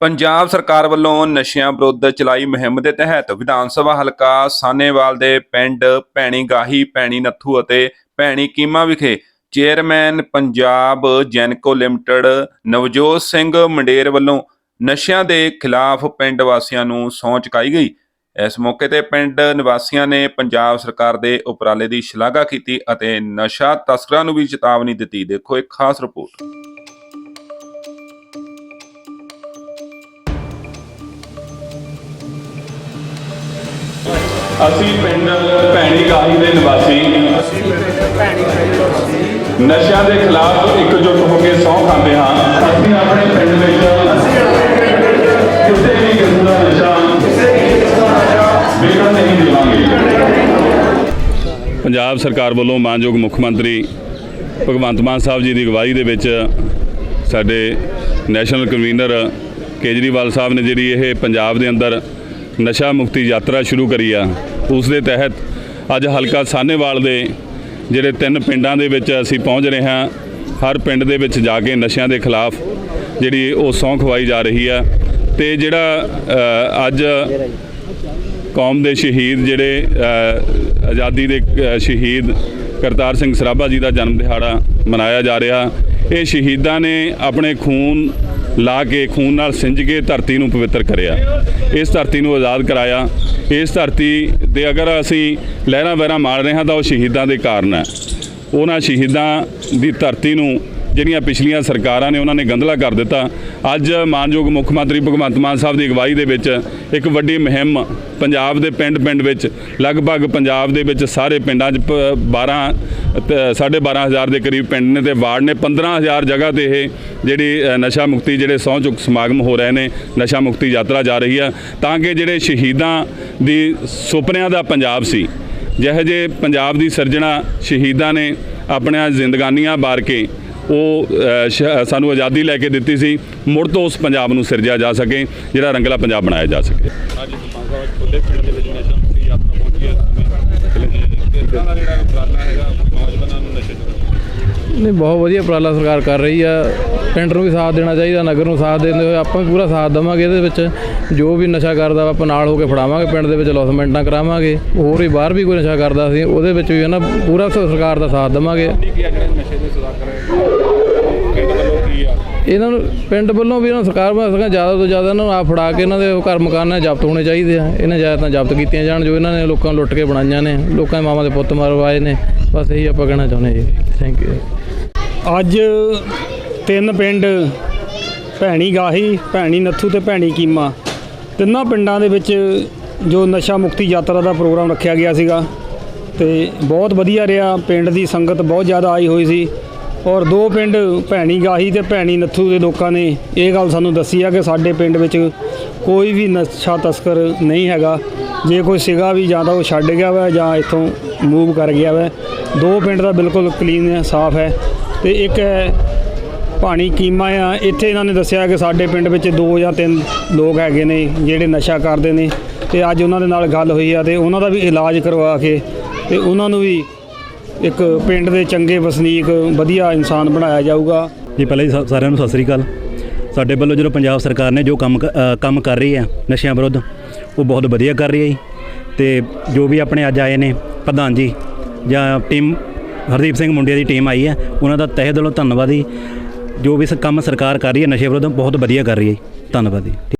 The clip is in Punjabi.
ਪੰਜਾਬ ਸਰਕਾਰ ਵੱਲੋਂ ਨਸ਼ਿਆਂ ਵਿਰੁੱਧ ਚਲਾਈ ਮੁਹਿੰਮ ਦੇ ਤਹਿਤ ਵਿਧਾਨ ਸਭਾ ਹਲਕਾ ਸਾਨੇਵਾਲ ਦੇ ਪਿੰਡ ਭੈਣੀ ਗਾਹੀ, ਭੈਣੀ ਨੱਥੂ ਅਤੇ ਭੈਣੀ ਕੀਮਾ ਵਿਖੇ chairman Punjab Genco limited Navjot Singh Mander ਵੱਲੋਂ ਨਸ਼ਿਆਂ ਦੇ ਖਿਲਾਫ ਪਿੰਡ ਵਾਸੀਆਂ ਨੂੰ ਸਹੁੰ ਚੁਕਾਈ ਗਈ। ਇਸ ਮੌਕੇ ਤੇ ਪਿੰਡ ਨਿਵਾਸੀਆਂ ਨੇ ਪੰਜਾਬ ਸਰਕਾਰ ਦੇ ਉਪਰਾਲੇ ਦੀ ਸ਼ਲਾਘਾ ਕੀਤੀ ਅਤੇ ਨਸ਼ਾ ਤਸਕਰਾਂ ਨੂੰ ਵੀ ਚੇਤਾਵਨੀ ਦਿੱਤੀ। ਦੇਖੋ ਇੱਕ ਖਾਸ ਰਿਪੋਰਟ। ਅਸੀਂ ਪਿੰਡ ਭੈਣੀ ਗਾਹੀ ਦੇ ਨਿਵਾਸੀ। ਨਸ਼ਿਆਂ ਦੇ ਖਿਲਾਫ ਇਕਜੁੱਟ ਹੋ ਕੇ ਸਹੁੰ ਖਾਂਦੇ ਹਾਂ। ਅਸੀਂ ਆਪਣੇ ਪਿੰਡ ਵਿੱਚ ਕਿਸੇ ਵੀ ਕਿਸਮ ਦਾ ਨਸ਼ਾ ਵਿਕਣ ਨਹੀਂ ਦੇਵਾਂਗੇ। ਪੰਜਾਬ ਸਰਕਾਰ ਵੱਲੋਂ ਮਾਨਯੋਗ ਮੁੱਖ ਮੰਤਰੀ ਭਗਵੰਤ ਮਾਨ ਸਾਹਿਬ ਜੀ ਦੀ ਅਗਵਾਈ ਦੇ ਵਿੱਚ ਸਾਡੇ ਨੈਸ਼ਨਲ ਕਨਵੀਨਰ ਕੇਜਰੀਵਾਲ ਸਾਹਿਬ ਨੇ ਜਿਹੜੀ ਇਹ ਪੰਜਾਬ ਦੇ ਅੰਦਰ ਨਸ਼ਾ ਮੁਕਤੀ ਯਾਤਰਾ ਸ਼ੁਰੂ ਕਰੀ ਆ ਉਸ ਦੇ ਤਹਿਤ ਅੱਜ ਹਲਕਾ ਸਾਨੇਵਾਲ ਦੇ ਜਿਹੜੇ ਤਿੰਨ ਪਿੰਡਾਂ ਦੇ ਵਿੱਚ ਅਸੀਂ ਪਹੁੰਚ ਰਹੇ ਹਾਂ, ਹਰ ਪਿੰਡ ਦੇ ਵਿੱਚ ਜਾ ਕੇ ਨਸ਼ਿਆਂ ਦੇ ਖਿਲਾਫ ਜਿਹੜੀ ਉਹ ਸੌਂ ਖਵਾਈ ਜਾ ਰਹੀ ਆ ਤੇ ਜਿਹੜਾ ਅੱਜ ਕੌਮ ਦੇ ਸ਼ਹੀਦ ਜਿਹੜੇ ਆਜ਼ਾਦੀ ਦੇ ਸ਼ਹੀਦ ਕਰਤਾਰ ਸਿੰਘ ਸਰਾਭਾ ਜੀ ਦਾ ਜਨਮ ਦਿਹਾੜਾ ਮਨਾਇਆ ਜਾ ਰਿਹਾ। ਇਹ ਸ਼ਹੀਦਾਂ ਨੇ ਆਪਣੇ ਖੂਨ ਲਾ ਕੇ ਖੂਨ ਨਾਲ ਸਿੰਜ ਕੇ ਧਰਤੀ ਨੂੰ ਪਵਿੱਤਰ ਕਰਿਆ। ਇਸ ਧਰਤੀ ਨੂੰ ਆਜ਼ਾਦ ਕਰਾਇਆ। ਇਸ ਧਰਤੀ ਦੇ ਅਗਰ ਅਸੀਂ ਲਹਿਰਾਂ ਵਹਿਰਾਂ ਮਾਰ ਰਹੇ ਹਾਂ ਤਾਂ ਉਹ ਸ਼ਹੀਦਾਂ ਦੇ ਕਾਰਨ ਹੈ। ਉਹਨਾਂ ਸ਼ਹੀਦਾਂ ਦੀ ਧਰਤੀ ਨੂੰ ਜਿਹੜੀਆਂ ਪਿਛਲੀਆਂ ਸਰਕਾਰਾਂ ਨੇ ਉਹਨਾਂ ਨੇ ਗੰਧਲਾ ਕਰ ਦਿੱਤਾ। ਅੱਜ ਮਾਨਯੋਗ ਮੁੱਖ ਮੰਤਰੀ ਭਗਵੰਤ ਮਾਨ ਸਾਹਿਬ ਦੀ ਅਗਵਾਈ ਦੇ ਵਿੱਚ ਇੱਕ ਵੱਡੀ ਮੁਹਿੰਮ ਪੰਜਾਬ ਦੇ ਪਿੰਡ-ਪਿੰਡ ਵਿੱਚ, ਲਗਭਗ ਪੰਜਾਬ ਦੇ ਵਿੱਚ ਸਾਰੇ ਪਿੰਡਾਂ 'ਚ ਪ- 12 ਤੇ ਸਾਢੇ 12000 ਦੇ ਕਰੀਬ ਪਿੰਡ ਨੇ ਤੇ ਵਾਰਡ ਨੇ। 15000 ਜਗ੍ਹਾ ਤੇ ਇਹ ਜਿਹੜੀ ਨਸ਼ਾ ਮੁਕਤੀ ਜਿਹੜੇ ਸਹੁੰ ਚੁੱਕ ਸਮਾਗਮ ਹੋ ਰਹੇ ਨੇ, ਨਸ਼ਾ ਮੁਕਤੀ ਯਾਤਰਾ ਜਾ ਰਹੀ ਆ। ਤਾਂ ਕਿ ਜਿਹੜੇ ਸ਼ਹੀਦਾਂ ਦੀ ਸੁਪਨਿਆਂ ਦਾ ਪੰਜਾਬ ਸੀ, ਜਿਹੋ ਜਿਹੇ ਪੰਜਾਬ ਦੀ ਸਿਰਜਣਾ ਸ਼ਹੀਦਾਂ ਨੇ ਆਪਣੀਆਂ ਜ਼ਿੰਦਗਾਨੀਆਂ ਬਾਰ ਕੇ ਉਹ ਸਾਨੂੰ ਆਜ਼ਾਦੀ ਲੈ ਕੇ ਦਿੱਤੀ ਸੀ। ਮੁੜ ਤੋਂ ਉਸ ਪੰਜਾਬ ਨੂੰ ਸਿਰਜਿਆ ਜਾ ਸਕੇ ਜਿਹੜਾ ਰੰਗਲਾ ਪੰਜਾਬ ਬਣਾਇਆ ਜਾ ਸਕੇ। ਅੱਜ ਦੁਕਾਨਦਾਰ ਖੁੱਲੇ ਪਿੰਡ ਦੇ ਵਿੱਚ ਨਸ਼ਾ ਮੁਕਤੀ ਯਾਤਰਾ ਪਹੁੰਚੀ ਹੈ। ਕਿਸ ਤਰ੍ਹਾਂ ਦਾ ਜਿਹੜਾ ਉਪਰਾਲਾ ਹੈਗਾ ਨੌਜਵਾਨਾਂ ਨੂੰ ਨਸ਼ੇ ਤੋਂ ਨਹੀਂ ਬਹੁਤ ਵਧੀਆ ਉਪਰਾਲਾ ਸਰਕਾਰ ਕਰ ਰਹੀ ਆ। ਪਿੰਡ ਨੂੰ ਵੀ ਸਾਥ ਦੇਣਾ ਚਾਹੀਦਾ ਨਗਰ ਨੂੰ ਸਾਥ ਦਿੰਦੇ ਹੋਏ ਆਪਾਂ ਵੀ ਪੂਰਾ ਸਾਥ ਦੇਵਾਂਗੇ ਇਹਦੇ ਵਿੱਚ। ਜੋ ਵੀ ਨਸ਼ਾ ਕਰਦਾ ਵਾ ਆਪਾਂ ਨਾਲ ਹੋ ਕੇ ਫੜਾਵਾਂਗੇ ਪਿੰਡ ਦੇ ਵਿੱਚ ਲੌਸਮੈਂਟਾਂ ਕਰਾਵਾਂਗੇ। ਹੋਰ ਵੀ ਬਾਹਰ ਵੀ ਕੋਈ ਨਸ਼ਾ ਕਰਦਾ ਸੀ ਉਹਦੇ ਵਿੱਚ ਵੀ ਨਾ ਪੂਰਾ ਸਰਕਾਰ ਦਾ ਸਾਥ ਦੇਵਾਂਗੇ। ਇਹਨਾਂ ਨੂੰ ਪਿੰਡ ਵੱਲੋਂ ਵੀ ਇਹਨਾਂ ਨੂੰ ਸਰਕਾਰ ਵੱਲੋਂ ਜ਼ਿਆਦਾ ਤੋਂ ਜ਼ਿਆਦਾ ਇਹਨਾਂ ਨੂੰ ਆ ਫੜਾ ਕੇ ਇਹਨਾਂ ਦੇ ਘਰ ਮਕਾਨਾਂ ਜ਼ਬਤ ਹੋਣੇ ਚਾਹੀਦੇ ਆ। ਇਹਨਾਂ ਜਾਇਦਾਦਾਂ ਜ਼ਬਤ ਕੀਤੀਆਂ ਜਾਣ ਜੋ ਇਹਨਾਂ ਨੇ ਲੋਕਾਂ ਨੂੰ ਲੁੱਟ ਕੇ ਬਣਾਈਆਂ ਨੇ। ਲੋਕਾਂ ਦੇ ਮਾਵਾਂ ਦੇ ਪੁੱਤ ਮਰਵਾਏ ਨੇ। ਬਸ ਇਹੀ ਆਪਾਂ ਕਹਿਣਾ ਚਾਹੁੰਦੇ ਜੀ। ਥੈਂਕ ਯੂ ਅੱਜ ਤਿੰਨ ਪਿੰਡ, ਭੈਣੀ ਗਾਹੀ, ਭੈਣੀ ਨੱਥੂ ਤੇ ਭੈਣੀ ਕੀਮਾ। ਤਿੰਨਾਂ ਪਿੰਡਾਂ ਦੇ ਵਿੱਚ ਜੋ ਨਸ਼ਾ ਮੁਕਤੀ ਯਾਤਰਾ ਦਾ ਪ੍ਰੋਗਰਾਮ ਰੱਖਿਆ ਗਿਆ ਸੀਗਾ, ਤੇ ਬਹੁਤ ਵਧੀਆ ਰਿਹਾ। ਪਿੰਡ ਦੀ ਸੰਗਤ ਬਹੁਤ ਜ਼ਿਆਦਾ ਆਈ ਹੋਈ ਸੀ। ਔਰ ਦੋ ਪਿੰਡ, ਭੈਣੀ ਗਾਹੀ ਤੇ ਭੈਣੀ ਨੱਥੂ ਦੇ ਲੋਕਾਂ ਨੇ ਇਹ ਗੱਲ ਸਾਨੂੰ ਦੱਸੀ ਆ ਕਿ ਸਾਡੇ ਪਿੰਡ ਵਿੱਚ ਕੋਈ ਵੀ ਨਸ਼ਾ ਤਸਕਰ ਨਹੀਂ ਹੈਗਾ। ਜੇ ਕੋਈ ਸੀਗਾ ਵੀ ਜਾਂ ਤਾਂ ਉਹ ਛੱਡ ਗਿਆ ਵਾ ਜਾਂ ਇੱਥੋਂ ਮੂਵ ਕਰ ਗਿਆ ਵਾ। ਦੋ ਪਿੰਡ ਦਾ ਬਿਲਕੁਲ ਕਲੀਨ ਹੈ, ਸਾਫ਼ ਹੈ। ਤੇ ਇੱਕ ਹੈ ਪਾਣੀ ਕੀਮਾ ਆ। ਇੱਥੇ ਇਹਨਾਂ ਨੇ ਦੱਸਿਆ ਕਿ ਸਾਡੇ ਪਿੰਡ ਵਿੱਚ ਦੋ ਜਾਂ ਤਿੰਨ ਲੋਕ ਹੈਗੇ ਨੇ ਜਿਹੜੇ ਨਸ਼ਾ ਕਰਦੇ ਨੇ ਤੇ ਅੱਜ ਉਹਨਾਂ ਦੇ ਨਾਲ ਗੱਲ ਹੋਈ ਆ ਤੇ ਉਹਨਾਂ ਦਾ ਵੀ ਇਲਾਜ ਕਰਵਾ ਕੇ ਤੇ ਉਹਨਾਂ ਨੂੰ ਵੀ ਇੱਕ ਪਿੰਡ ਦੇ ਚੰਗੇ ਵਸਨੀਕ, ਵਧੀਆ ਇਨਸਾਨ ਬਣਾਇਆ ਜਾਊਗਾ। ਜੀ, ਪਹਿਲਾਂ ਹੀ ਸਾਰਿਆਂ ਨੂੰ ਸਤਿ ਸ੍ਰੀ ਅਕਾਲ। ਸਾਡੇ ਵੱਲੋਂ ਜਦੋਂ ਪੰਜਾਬ ਸਰਕਾਰ ਨੇ ਜੋ ਕੰਮ ਕ- ਕੰਮ ਕਰ ਰਹੀ ਹੈ ਨਸ਼ਿਆਂ ਵਿਰੁੱਧ, ਉਹ ਬਹੁਤ ਵਧੀਆ ਕਰ ਰਹੀ ਹੈ ਜੀ। ਤੇ ਜੋ ਵੀ ਆਪਣੇ ਅੱਜ ਆਏ ਨੇ ਪ੍ਰਧਾਨ ਜੀ ਜਾਂ ਟੀਮ ਹਰਦੀਪ ਸਿੰਘ ਮੁੰਡਿਆ ਦੀ ਟੀਮ ਆਈ ਹੈ ਉਹਨਾਂ ਦਾ ਤਹਿ ਦਿਲੋਂ ਧੰਨਵਾਦ ਜੀ। ਜੋ ਵੀ ਸ- ਕੰਮ ਸਰਕਾਰ ਕਰ ਰਹੀ ਹੈ, ਨਸ਼ੇ ਵਿਰੁੱਧ ਬਹੁਤ ਵਧੀਆ ਕਰ ਰਹੀ ਹੈ ਜੀ। ਧੰਨਵਾਦ ਜੀ